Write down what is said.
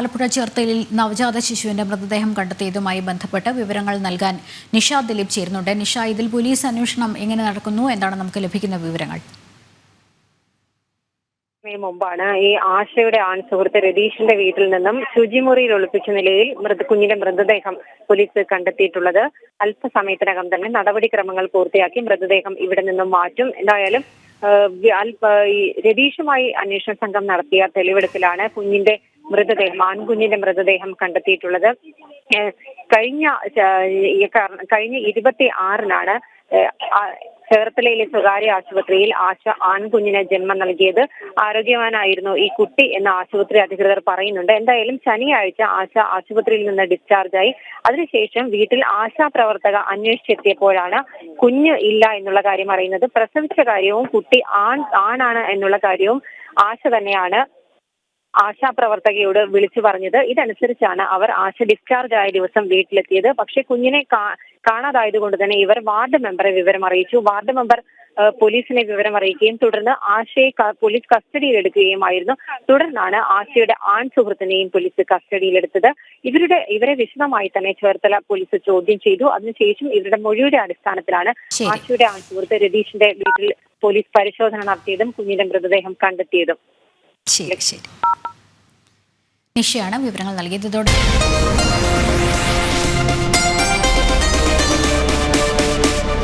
ആലപ്പുഴ ചേർത്തലിൽ നവജാത ശിശുവിന്റെ മൃതദേഹം കണ്ടെത്തിയതുമായി ബന്ധപ്പെട്ട് വിവരങ്ങൾ നൽകാൻ നിഷ ദിലീപ് ചേരുന്നുണ്ട്. നിഷ ഇതിൽ പോലീസ് അന്വേഷണം എങ്ങനെ നടക്കുന്നു? എന്താണ് നമുക്ക് ലഭിക്കുന്ന വിവരങ്ങൾ? മുമ്പാണ് ഈ ആശയുടെ ആൺ സുഹൃത്ത് രതീഷിന്റെ വീട്ടിൽ നിന്നും ശുചിമുറിയിൽ ഒളിപ്പിച്ച നിലയിൽ മൃത കുഞ്ഞിന്റെ മൃതദേഹം പോലീസ് കണ്ടെത്തിയിട്ടുള്ളത്. അല്പസമയത്തിനകം തന്നെ നടപടിക്രമങ്ങൾ പൂർത്തിയാക്കി മൃതദേഹം ഇവിടെ നിന്നും മാറ്റും. എന്തായാലും രതീഷുമായി അന്വേഷണ സംഘം നടത്തിയ തെളിവെടുപ്പിലാണ് കുഞ്ഞിന്റെ മൃതദേഹം ആൺകുഞ്ഞിന്റെ മൃതദേഹം കണ്ടെത്തിയിട്ടുള്ളത്. കഴിഞ്ഞ കഴിഞ്ഞ ഇരുപത്തി ആറിനാണ് ചേർത്തലയിലെ സ്വകാര്യ ആശുപത്രിയിൽ ആശ ആൺകുഞ്ഞിന് ജന്മം നൽകിയത്. ആരോഗ്യവാനായിരുന്നു ഈ കുട്ടി എന്ന ആശുപത്രി അധികൃതർ പറയുന്നുണ്ട്. എന്തായാലും ശനിയാഴ്ച ആശ ആശുപത്രിയിൽ നിന്ന് ഡിസ്ചാർജായി. അതിനുശേഷം വീട്ടിൽ ആശാ പ്രവർത്തക അന്വേഷിച്ചെത്തിയപ്പോഴാണ് കുഞ്ഞ് ഇല്ല എന്നുള്ള കാര്യം അറിയുന്നത്. പ്രസവിച്ച കാര്യവും കുട്ടി ആൺ ആണാണ് എന്നുള്ള കാര്യവും ആശ തന്നെയാണ് ആശാപ്രവർത്തകയോട് വിളിച്ചു പറഞ്ഞത്. ഇതനുസരിച്ചാണ് അവർ ആശ ഡിസ്ചാർജ് ആയ ദിവസം വീട്ടിലെത്തിയത്. പക്ഷേ കുഞ്ഞിനെ കാണാതായതുകൊണ്ട് തന്നെ ഇവർ വാർഡ് മെമ്പറെ വിവരം അറിയിച്ചു. വാർഡ് മെമ്പർ പോലീസിനെ വിവരം അറിയിക്കുകയും തുടർന്ന് ആശയെ പോലീസ് കസ്റ്റഡിയിലെടുക്കുകയുമായിരുന്നു. തുടർന്നാണ് ആശയുടെ ആൺ സുഹൃത്തിനെയും പോലീസ് കസ്റ്റഡിയിലെടുത്തത്. ഇവരുടെ ഇവരെ വിശദമായി തന്നെ ചേർത്തല പോലീസ് ചോദ്യം ചെയ്തു. അതിനുശേഷം ഇവരുടെ മൊഴിയുടെ അടിസ്ഥാനത്തിലാണ്. ആശയുടെ ആൺ സുഹൃത്ത് രതീഷിന്റെ വീട്ടിൽ പോലീസ് പരിശോധന നടത്തിയതും കുഞ്ഞിന്റെ മൃതദേഹം കണ്ടെത്തിയതും. ശരി ശരി. നിഷയാണ് വിവരങ്ങൾ നൽകിയത് ഇതോടെ